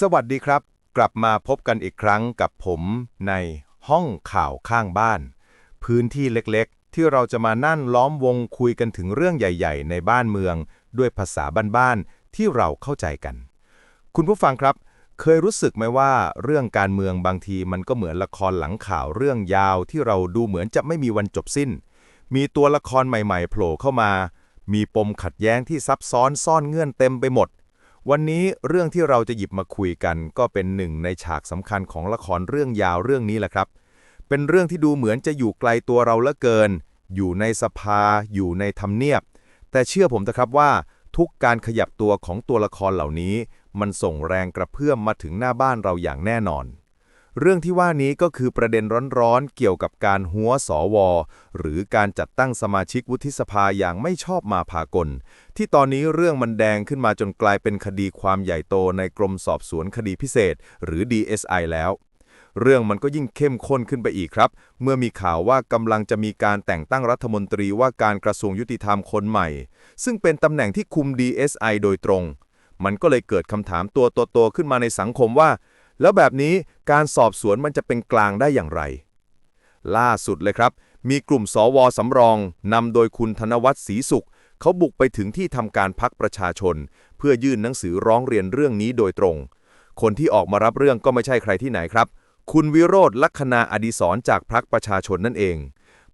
สวัสดีครับ กลับมาพบกันอีกครั้งกับผมในห้องข่าวข้างบ้าน พื้นที่เล็กๆ ที่เราจะมานั่นล้อมวงคุยกันถึงเรื่องใหญ่ ๆ ในบ้านเมือง ด้วยภาษาบ้านๆที่เราเข้าใจกัน คุณผู้ฟังครับ เคยรู้สึกไหมว่าเรื่องการเมืองบางทีมันก็เหมือนละครหลังข่าวเรื่องยาวที่เราดูเหมือนจะไม่มีวันจบสิ้น มีตัวละครใหม่ๆโผล่เข้ามา มีปมขัดแย้งที่ซับซ้อนซ่อนเงื่อนเต็มไปหมด วันนี้เรื่องที่เราจะหยิบมาคุยกันก็เป็นหนึ่งในฉากสำคัญของละครเรื่องยาวเรื่องนี้แหละครับ เป็นเรื่องที่ดูเหมือนจะอยู่ไกลตัวเราเหลือเกิน อยู่ในสภา อยู่ในทำเนียบ แต่เชื่อผมนะครับว่า ทุกการขยับตัวของตัวละครเหล่านี้ มันส่งแรงกระเพื่อมมาถึงหน้าบ้านเราอย่างแน่นอน เรื่องที่ว่านี้ก็คือประเด็นร้อนๆ เกี่ยวกับการหัวสวหรือการจัดตั้งสมาชิกวุฒิสภาอย่างไม่ชอบมาพากล ที่ตอนนี้เรื่องมันแดงขึ้นมาจนกลายเป็นคดีความใหญ่โตในกรมสอบสวนคดีพิเศษ หรือ DSI แล้ว เรื่องมันก็ยิ่งเข้มข้นขึ้นไปอีกครับ เมื่อมีข่าวว่ากำลังจะมีการแต่งตั้งรัฐมนตรีว่าการกระทรวงยุติธรรมคนใหม่ ซึ่งเป็นตำแหน่งที่คุม DSI โดยตรง มันก็เลยเกิดคำถามตัวโตๆขึ้นมาในสังคมว่า แล้วแบบนี้การสอบสวนมันจะเป็นกลางได้อย่างไร ล่าสุดเลยครับ มีกลุ่มสวสำรองนำโดยคุณธนวัฒน์ศรีสุข เขาบุกไปถึงที่ทำการพักประชาชน เพื่อยื่นหนังสือร้องเรียนเรื่องนี้โดยตรง คนที่ออกมารับเรื่องก็ไม่ใช่ใครที่ไหนครับ คุณวิโรธลัคนาอดิศรจากพักประชาชนนั่นเอง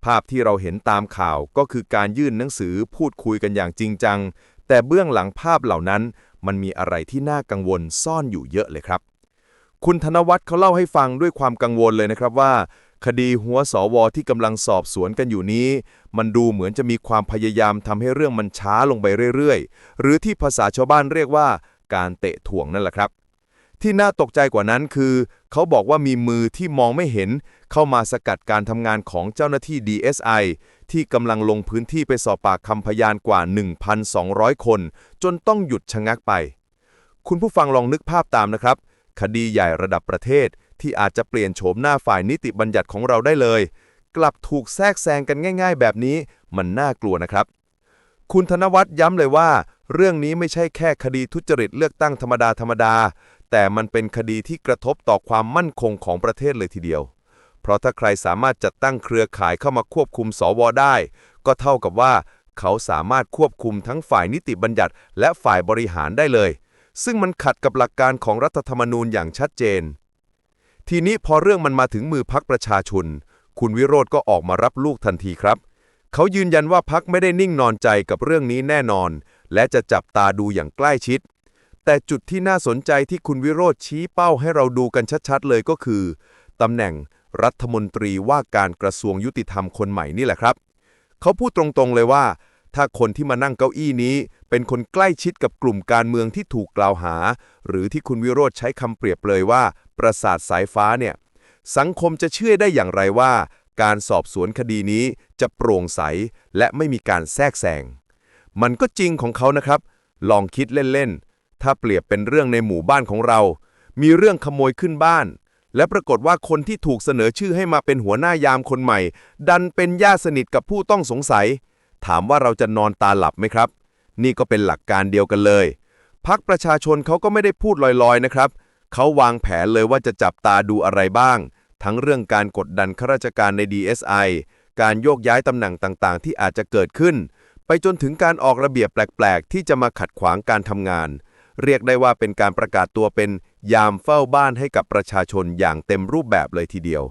ภาพที่เราเห็นตามข่าวก็คือการยื่นหนังสือพูดคุยกันอย่างจริงจัง แต่เบื้องหลังภาพเหล่านั้น มันมีอะไรที่น่ากังวลซ่อนอยู่เยอะเลยครับ คุณธนวัฒน์เขาเล่าให้ฟังด้วยความกังวลเลยนะครับว่า คดีหัวสวที่กำลังสอบสวนกันอยู่นี้ มันดูเหมือนจะมีความพยายามทำให้เรื่องมันช้าลงไปเรื่อยๆ หรือที่ภาษาชาวบ้านเรียกว่า การเตะถ่วงนั่นแหละครับ ที่น่าตกใจกว่านั้นคือ เขาบอกว่ามีมือที่มองไม่เห็น เข้ามาสกัดการทำงานของเจ้าหน้าที่ DSI ที่กำลังลงพื้นที่ไปสอบปากคำพยานกว่า 1,200 คน จนต้องหยุดชะงักไป คุณผู้ฟังลองนึกภาพตามนะครับ คดีใหญ่ระดับประเทศ ที่อาจจะเปลี่ยนโฉมหน้าฝ่ายนิติบัญญัติของเราได้เลย กลับถูกแทรกแซงกันง่าย ๆ แบบนี้มันน่ากลัวนะครับ คุณธนวัฒน์ย้ำเลยว่า เรื่องนี้ไม่ใช่แค่คดีทุจริตเลือกตั้งธรรมดาธรรมดา แต่มันเป็นคดีที่กระทบต่อความมั่นคงของประเทศเลยทีเดียว เพราะถ้าใครสามารถจัดตั้งเครือข่ายเข้ามาควบคุมสวได้ ก็เท่ากับว่า เขาสามารถควบคุมทั้งฝ่ายนิติบัญญัติ และฝ่ายบริหารได้เลย ซึ่งมันขัดกับหลักการของรัฐธรรมนูญอย่างชัดเจน ทีนี้พอเรื่องมันมาถึงมือพักประชาชน คุณวิโรธก็ออกมารับลูกทันทีครับ เขายืนยันว่าพักไม่ได้นิ่งนอนใจกับเรื่องนี้แน่นอน และจะจับตาดูอย่างใกล้ชิด แต่จุดที่น่าสนใจที่คุณวิโรธชี้เป้าให้เราดูกันชัดๆ เลยก็คือตำแหน่งรัฐมนตรีว่าการกระทรวงยุติธรรมคนใหม่นี่แหละครับ เขาพูดตรงๆเลยว่า ถ้าคนที่มานั่งเก้าอี้นี้ เป็นคนใกล้ชิดกับกลุ่มการเมืองที่ถูกกล่าวหา หรือที่คุณวิโรธใช้คำเปรียบเลยว่า ประสาทสายฟ้าเนี่ย สังคมจะเชื่อได้อย่างไรว่า การสอบสวนคดีนี้จะโปร่งใส และไม่มีการแทรกแซง มันก็จริงของเขานะครับ ลองคิดเล่นๆ ถ้าเปรียบเป็นเรื่องในหมู่บ้านของเรา มีเรื่องขโมยขึ้นบ้านและปรากฏว่าคนที่ถูกเสนอชื่อให้มาเป็นหัวหน้ายามคนใหม่ ดันเป็นญาติสนิทกับผู้ต้องสงสัย ถามว่าเราจะนอนตาหลับไหมครับ นี่ก็เป็นหลักการเดียวกันเลยพักประชาชนเขาก็ไม่ได้พูดลอยๆนะครับ เขาวางแผนเลยว่าจะจับตาดูอะไรบ้าง ทั้งเรื่องการกดดันข้าราชการใน DSI การโยกย้ายตำแหน่งต่างๆ ที่อาจจะเกิดขึ้น ไปจนถึงการออกระเบียบแปลกๆ ที่จะมาขัดขวางการทำงาน เรียกได้ว่าเป็นการประกาศตัวเป็นยามเฝ้าบ้านให้กับประชาชนอย่างเต็มรูปแบบเลยทีเดียว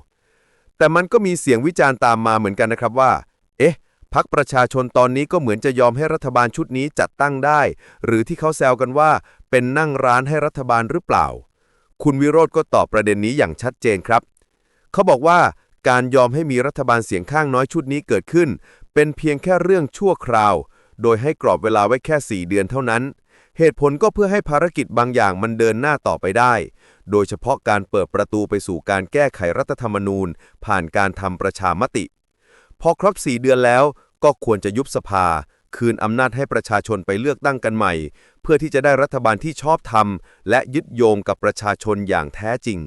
แต่มันก็มีเสียงวิจารณ์ตามมาเหมือนกันนะครับว่า เอ๊ะ พักประชาชนตอนนี้ก็เหมือนจะยอมให้รัฐบาลชุดนี้จัดตั้งได้ หรือที่เขาแซวกันว่า เป็นนั่งร้านให้รัฐบาลหรือเปล่า คุณวิโรธก็ตอบประเด็นนี้อย่างชัดเจนครับ เขาบอกว่าการยอมให้มีรัฐบาลเสียงข้างน้อยชุดนี้เกิดขึ้น เป็นเพียงแค่เรื่องชั่วคราว โดยให้กรอบเวลาไว้แค่ 4 เดือนเท่านั้น เหตุผลก็เพื่อให้ภารกิจบางอย่างมันเดินหน้าต่อไปได้ โดยเฉพาะการเปิดประตูไปสู่การแก้ไขรัฐธรรมนูญ ผ่านการทำประชามติ พอครบ 4 เดือนแล้ว ก็ควรจะยุบสภา คืนอำนาจให้ประชาชนไปเลือกตั้งกันใหม่ เพื่อที่จะได้รัฐบาลที่ชอบธรรม และยึดโยงกับประชาชนอย่างแท้จริง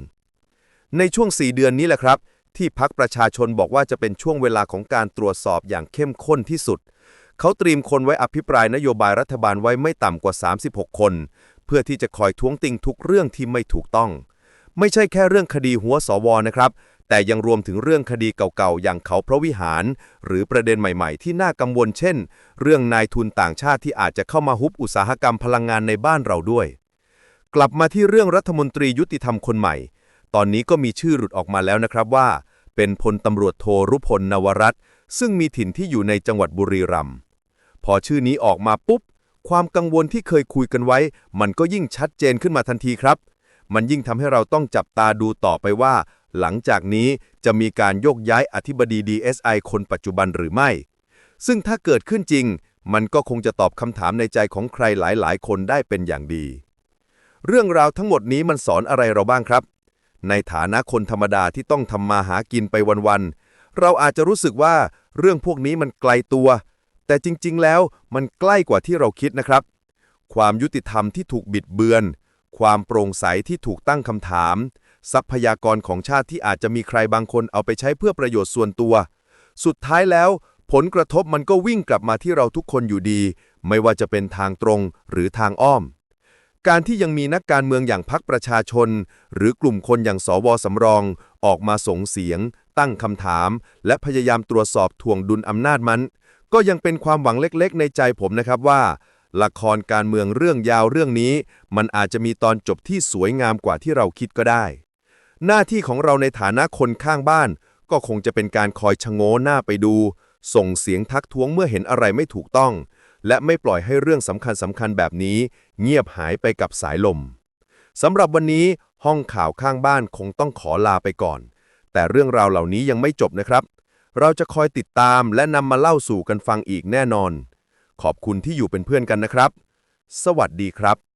ในช่วง 4 เดือนนี้แหละครับ ที่พักประชาชนบอกว่าจะเป็นช่วงเวลาของการตรวจสอบอย่างเข้มข้นที่สุด เขาเตรียมคนไว้อภิปรายนโยบายรัฐบาลไว้ไม่ต่ำกว่า 36 คน เพื่อที่จะคอยท้วงติงทุกเรื่องที่ไม่ถูกต้อง ไม่ใช่แค่เรื่องคดีหัวสวนะครับ แต่ยังรวมถึงเรื่องคดีเก่าๆ อย่างเขาพระวิหาร หรือประเด็นใหม่ๆ ที่น่ากังวลเช่น เรื่องนายทุนต่างชาติที่อาจจะเข้ามาฮุบอุตสาหกรรมพลังงานในบ้านเราด้วย กลับมาที่เรื่องรัฐมนตรียุติธรรมคนใหม่ ตอนนี้ก็มีชื่อหลุดออกมาแล้วนะครับว่า เป็นพลตำรวจโทรุพลนวรัตซึ่งมีถิ่นที่อยู่ในจังหวัดบุรีรัมย์พอชื่อนี้ออกมาปุ๊บ ความกังวลที่เคยคุยกันไว้ มันก็ยิ่งชัดเจนขึ้นมาทันทีครับ มันยิ่งทำให้เราต้องจับตาดูต่อไปว่า หลังจากนี้จะมีการโยกย้ายอธิบดี DSI คนปัจจุบันหรือไม่ ซึ่งถ้าเกิดขึ้นจริง มันก็คงจะตอบคำถามในใจของใครหลายๆ คนได้เป็นอย่างดี เรื่องราวทั้งหมดนี้มันสอนอะไรเราบ้างครับ ในฐานะคนธรรมดาที่ต้องทำมาหากินไปวันๆ เราอาจจะรู้สึกว่าเรื่องพวกนี้มันไกลตัว แต่จริงๆ แล้วมันใกล้กว่าที่เราคิดนะครับ ความยุติธรรมที่ถูกบิดเบือน ความโปร่งใสที่ถูกตั้งคำถาม ทรัพยากรของชาติที่อาจจะมีใครบางคนเอาไปใช้เพื่อประโยชน์ส่วนตัว สุดท้ายแล้ว ผลกระทบมันก็วิ่งกลับมาที่เราทุกคนอยู่ดี ไม่ว่าจะเป็นทางตรงหรือทางอ้อม การที่ยังมีนักการเมืองอย่างพรรคประชาชน หรือกลุ่มคนอย่างสวสำรอง ออกมาส่งเสียง ตั้งคำถาม และพยายามตรวจสอบทวงดุลอำนาจมัน ก็ยังเป็นความหวังเล็กๆ ในใจผมนะครับว่าละครการเมืองเรื่องยาวเรื่องนี้ มันอาจจะมีตอนจบที่สวยงามกว่าที่เราคิดก็ได้ หน้าที่ของเราในฐานะคนข้างบ้าน ก็คงจะเป็นการคอยชะโง้หน้าไปดู ส่งเสียงทักท้วงเมื่อเห็นอะไรไม่ถูกต้อง และไม่ปล่อยให้เรื่องสำคัญสำคัญแบบนี้ เงียบหายไปกับสายลมสำหรับวันนี้ห้องข่าวข้างบ้านคงต้องขอลาไปก่อน แต่เรื่องราวเหล่านี้ยังไม่จบนะครับ เราจะคอยติดตามและนำมาเล่าสู่กันฟังอีกแน่นอน ขอบคุณที่อยู่เป็นเพื่อนกันนะครับ สวัสดีครับ